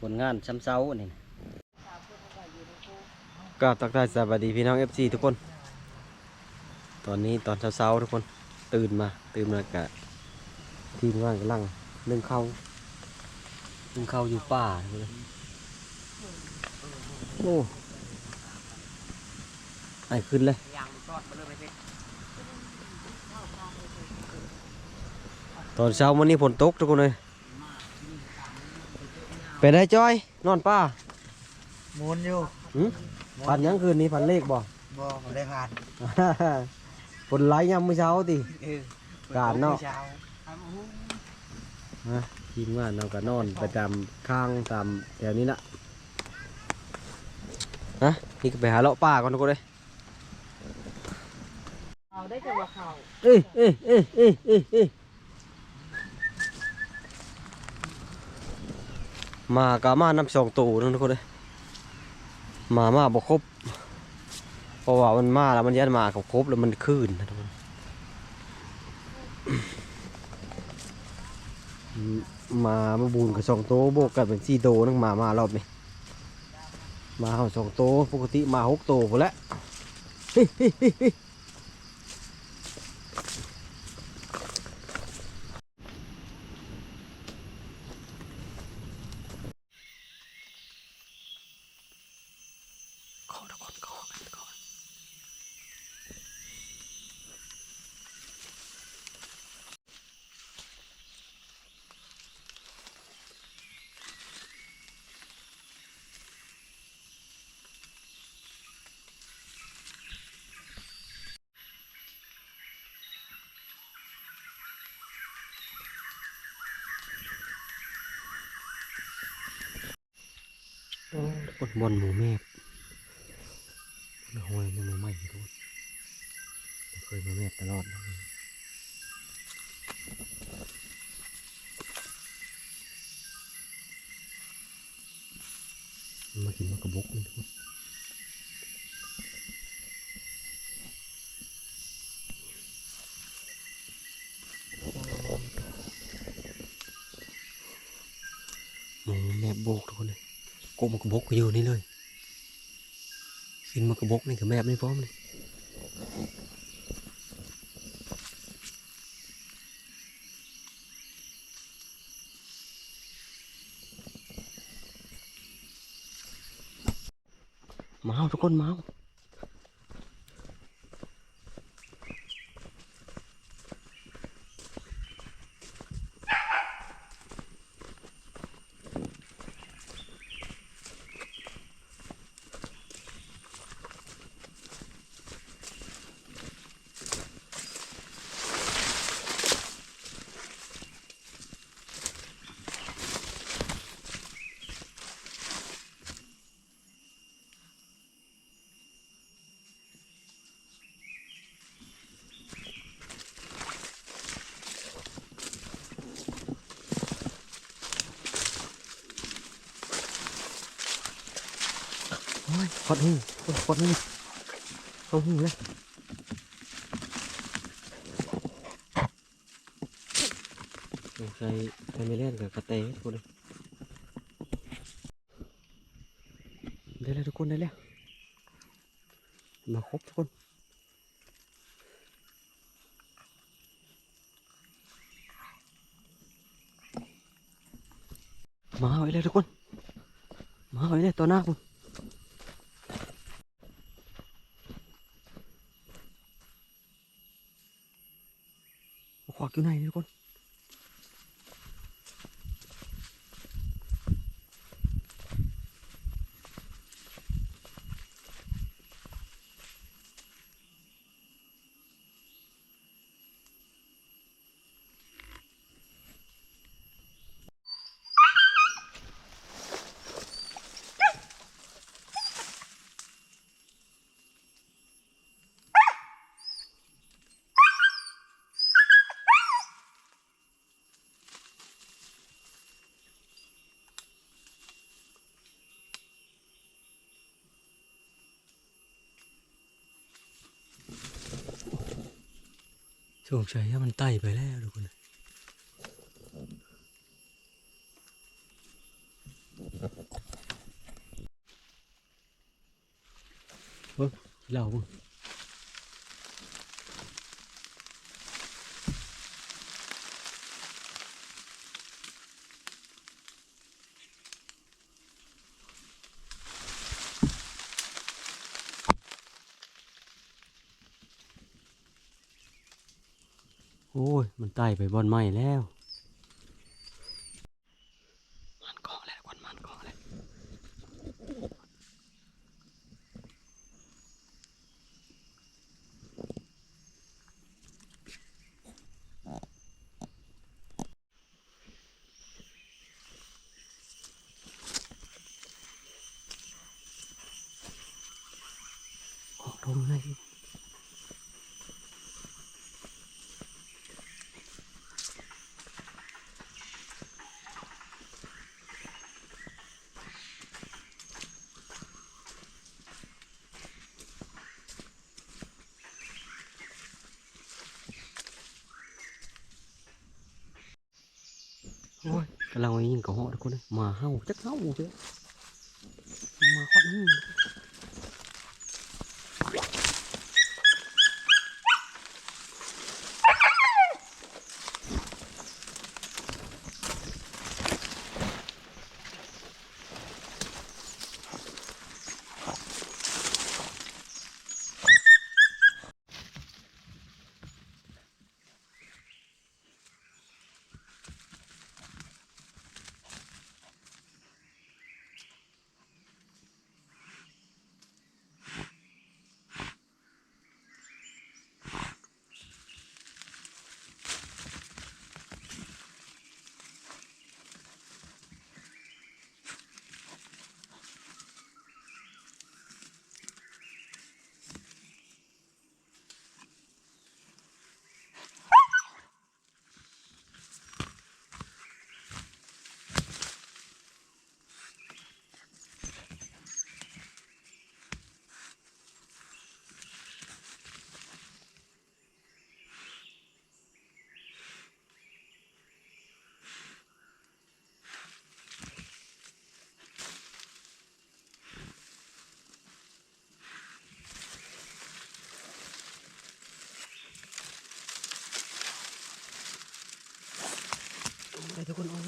ผลงานช้ำเช้านี่ก็ตักทายสวัสดีพี่น้อง FC ทุกคน ตอนนี้ตอนเช้าๆทุกคนตื่นมา ตื่นมากะทีมงานกำลังนึ่องข้าวนึ่องข้าอยู่ป่าเลยโอ้ไอขึ้นเลยตอนเช้าวันนี้ฝนตกทุกคนเลย เป็นไงจอย นอนป่าหมุนอยู่หืมพันยังคืนนี้พันเลขบ่ บ่ผมได้ผ่านฝนไหลยามมื้อเช้าติ เออการเนาะเช้านะทีมงานเราก็นอนประจำข้างตามแถวนี้ละนะนี่ก็ไปหาเลาะป่าก่อนทุกคนเลยเอาได้แต่ว่าเขาเอ้ยเอ้ยเอ้ยเอ้ยเอ้ยเอ้ย มากะมาน้ำสองตูนึงทุกคนเลยมามาบ่ครบเพราะว่ามันมาแล้วมันยันมากับครบแล้วมันคืนนะทุกคนมามาบูนกับสองโตวบวกกันเป็นสี่โตวนึงมามารอบนี้มาเอาสองโตปกติมาหกโตวพอแล้วเฮ้ยเฮ้ยเฮ้ยเฮ้ย ขอทุกคนขอกันก่อนโอ้ทุ กคนบอลหมูแมบมันห้อยมันไม่ไหม้ทุกคนเคยมาแมบตลอดนะมันมากินมากระบกนี่ทุกคนหมูแมบโบกทุกคนเลย กบ มันกระบกอยู่นี่เลย ขึ้นมากระบกนี่คือแม่ไม่พร้อมเลยมาเอาทุกคนมาเอา ดหูโอ้ยขอดหูเอาหูเลยใส่ใส่ไม่เล่นกับกระเตะทุกคนเลยได้แล้วทุกคนได้แล้วมาครบทุกคนมาเอาไว้เลยทุกคน มาเอาไว้เลยตัวหน้าคุณ ขวาก อยู่ไหนทุกคน สงสัยว่ามันไต่ไปแล้วทุกคนเฮ้ยเราบุ้ ใกล้ไปบ่อนไม้แล้ว Ôi, cái lòng ấy nhìn có họ được con ơi. Mà hau, chắc hau chứ. Mà khoát con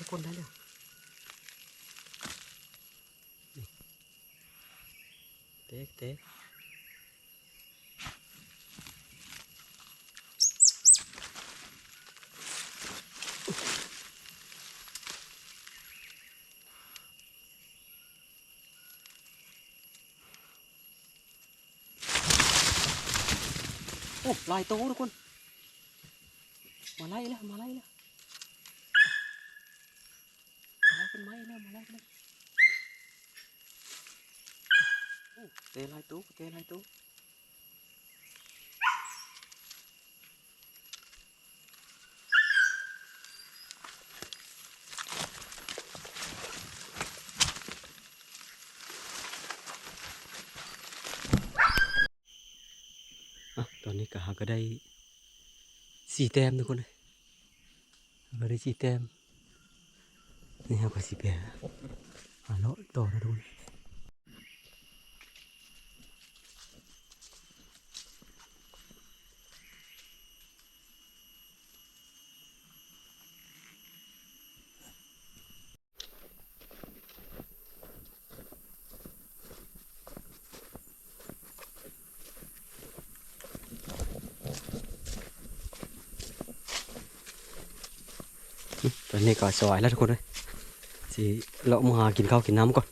ทุกคนได้เลยเต๊กเต๊กโอ้ลายโตทุกคน มาไล่แล้มาไล่แล้ นไม้แล้วมาไล่แล้วโอ้เตะลายตู้เตะลายตู้อะตอนนี้ก็หาก็ได้สี่แต้มทุกคนเลยหาก็ได้สี่แต้ม นี่ครับก็สี่แต้มหาเลาะต่อนะทุกคนตอนนี้ก็สวยแล้วทุกคนเลย สิเรามาหากินข้าวกินน้ำก่อน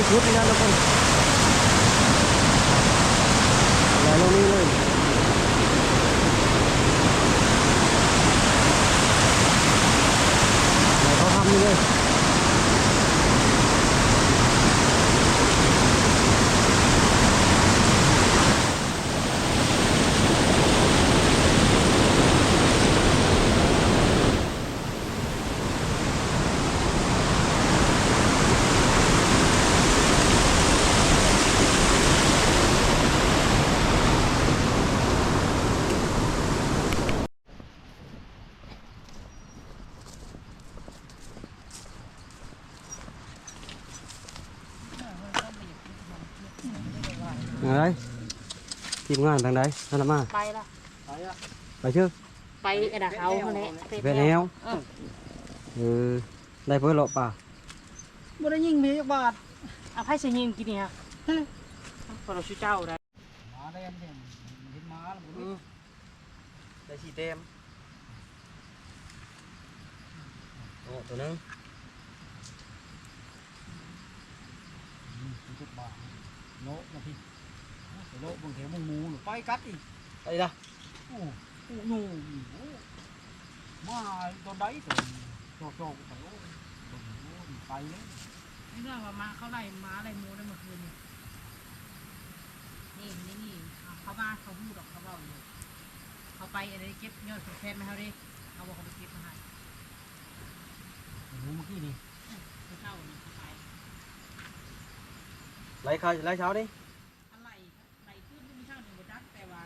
นี่ไหลลงมาในชุดนี่นะทุกคนไหลลงนี่เลยไหลเขาทำนี่เลย อะไร ทีมงานทางใดนั่นละมาไปละไปชื่อไปกระดาษเขาเขาเนี่ยไปแนวเออเออได้เพื่อเลาะป่าบ่ได้ยิงมีจักบาทเอาไพ่เสียงยิงกินนี่ฮะพอเราชูเจ้าได้มาได้อันเด่นเห็นมาแล้วบ่รู้ได้สี่เต็มโอ้ตัวนึงจักบาทโลนะพี่ โลบางแถวมึงมูหรือไปกัดอีกไปละโอ้โหหนูโอ้มาตอนใดตัวโจกโจกไปโอ้ไปเลยไม่เรื่องว่ามาเขาไล่มาไล่มูได้เมื่อคืนนี่นี่นี่นี่เอาเขาเขาพูดดอกเขาเล่าอยู่เขาไปอะไรเก็บยอดแทนมาเขาดิเขาบอกเขาไปเก็บมาให้หนูเมื่อกี้นี่เขาเช่านี่เขาไปไล่ข้าวไล่เช้าดิ อะไรอะไรขึ้นไม่เช่าหนึ่งบจักแต่ว่า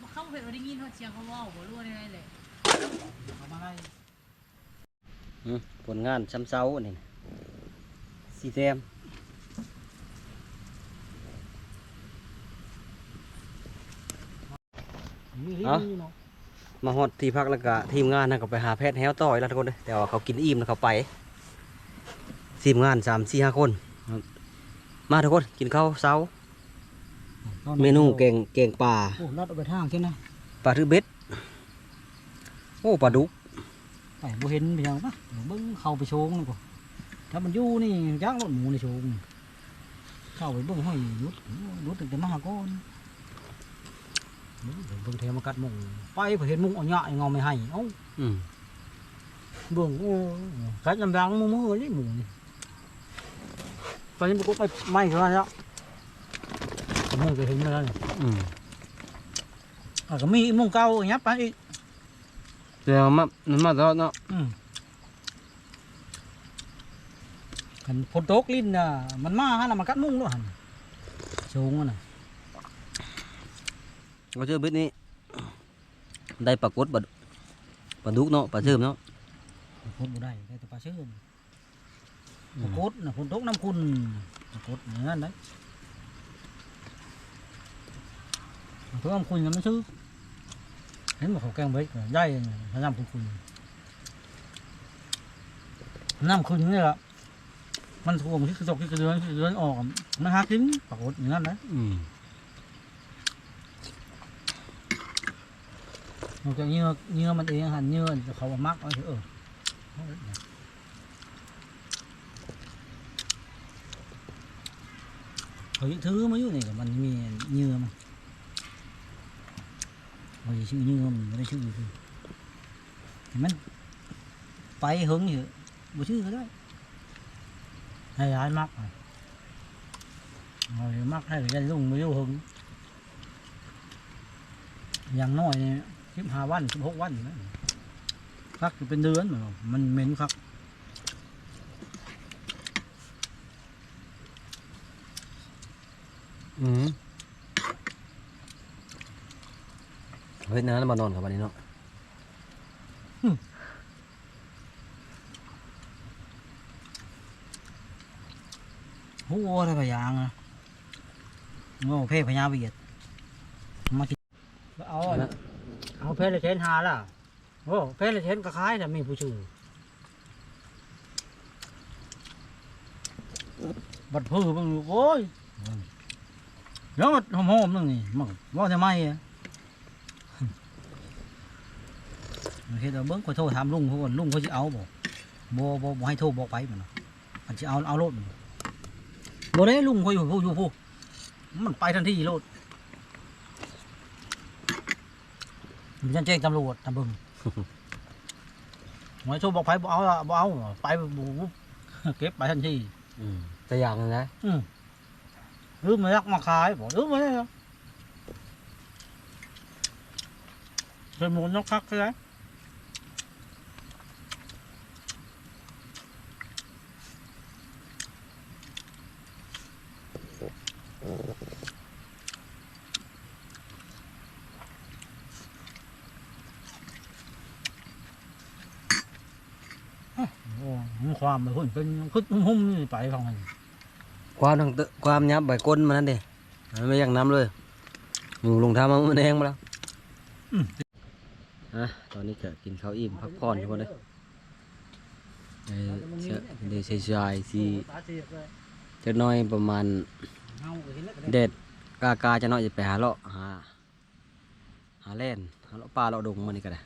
บ่ เข้าเห็นว่าได้ยินเขาเสียงเขาเว่าวรั่วได้เลยเอามาไล่อืมผลงานช้ำเช้านี่นะสี่เต็มมีลิ้นเนาะมาฮอดที่พักแล้วก็ทีมงานนะก็ไปหาแพทย์แฮวต่อยแล้วทุกคนเลยแต่ว่าเขากินอิ่มแล้วเขาไปทีมงานสามสี่ห้าคน มาทุกคนกินข้าวเช้า เมนูแกงแกงป่าโอ้ลัดเอาไปทางแค่นั้นปลาทือเบ็ดโอ้ปลาดุกไปบ่เห็นไปยังปะเดี๋ยวเบิ่งเข้าไปโชงนี่ก่อนถ้ามันอยู่นี่ย่างรถหมูในโชงเข้าไปเบิ่งห้อยยุดยุดตั้งแต่มาหาก้อนเบิ่งเบิ่งเทมากัดหมุงไปพอเห็นหมุงเอาหยาเงาไม่ให้เอ้าอืมเบิ่งโอ้กัดลำลังมือมือนี่หมูนี่ตอนนี้มันก็ไปไม่เท่าไหร่แล้วหมุงจะเห็นแล้วนี่อืมอะก็มีหมุงเก่าอย่างเงี้ยไปอีกเดี๋ยวมามันมาตลอดเนาะอืมคันฝ นตกลิ้นน่ะมันมาฮะน่ะมันกัดมุ้งด้วยหั่นโชงมันน่ะก็เชื่อบิดนี้ได้ปลากดปลาปลาดุกเนาะปลาเชื่อมเนาะฝนบ่ได้ได้แต่ปลาเชื่อมปลากดน่ะฝนตกน้ำคุณปลากดอย่างนั้นได้ฝนตกน้ำคุณกันมันซื้อเห็นบ่เขาแกงเบ็ดก็ได้น้ำคุณคุณน้ำคุณนี่ล่ะมันท่วมที่กระจกที่กระเดือนที่กระเดือนออกมันหากินปลากดอย่างนั้นนะอืมนอกจากเนื้อเนื้อมันเองหันเนื้อเขาว่ามักเอาเถอะเออเอาเถอะเขาอีกถือมาอยู่นี่ก็มันมีเนื้อมัน เขาจะชื่อเนื้อมันไม่ได้ชื่อคือเห็นมันไปหึงอยู่บ่ชื่อก็ได้ให้ย้ายมักอะเอาให้มักให้ยันลุงไมาอยู่หึงอย่างน้อยเนี่ยสิบห้าวันสิบหกวันนะคักอยู่เป็นเดือนเหมือนกันมันเหม็นคักอืม เฮ้ยนั้นมานอนกับวันนี้เนาะหัวอะไรพะยางอะโง่เพ่พญาเวียดมากินเอาอะเอาเพลเชนหาล่ะโอ้เพลเชนก็คล้ายแต่มีผู้ชื่อบัดพื้นมึงโอ้ยเดี๋ยวมันหอมๆนึงนี่มันว่าจะไม่อะ เฮ็ดเอาเบิ้งขอโทษถามลุงเขาก่อนลุงเขาจะเอาบ่บ่บ่บ่ให้โทษบอกไปมันน่ะอันจะเอาเอารถมันบ่ได้ลุงเขาอยู่ผู้อยู่ผู้มันไปทันทีรถมันจะแจ้งตำรวจตำบึงหมายโทษบอกไปบ่เอาละบ่เอาไปบ่บ่เก็บไปทันทีอืมแต่อย่างนึงนะอืมลืมมายักมาขายบอกลืมมาเลยเป็นหมูนกคักใช่ไหมโอ้ มันความไปหุ่นเป็นขึ้นหุ่มๆนี่ไปของมันความทางตึความยับใบก้นมันนั่นดิมันไม่อยังน้ำเลยอยู่ลงทางมันแดงมาแล้วอืมอะตอนนี้ก็กินข้าวอิ่มพักผ่อนทุกคนเลยเออเช้าเดี๋ยวชายๆสิจะน้อยประมาณเด็ดกากาจะน้อยจะไปหาเลาะหาหาเล่นหาเลาะปลาเลาะดงมันนี่ก็ได้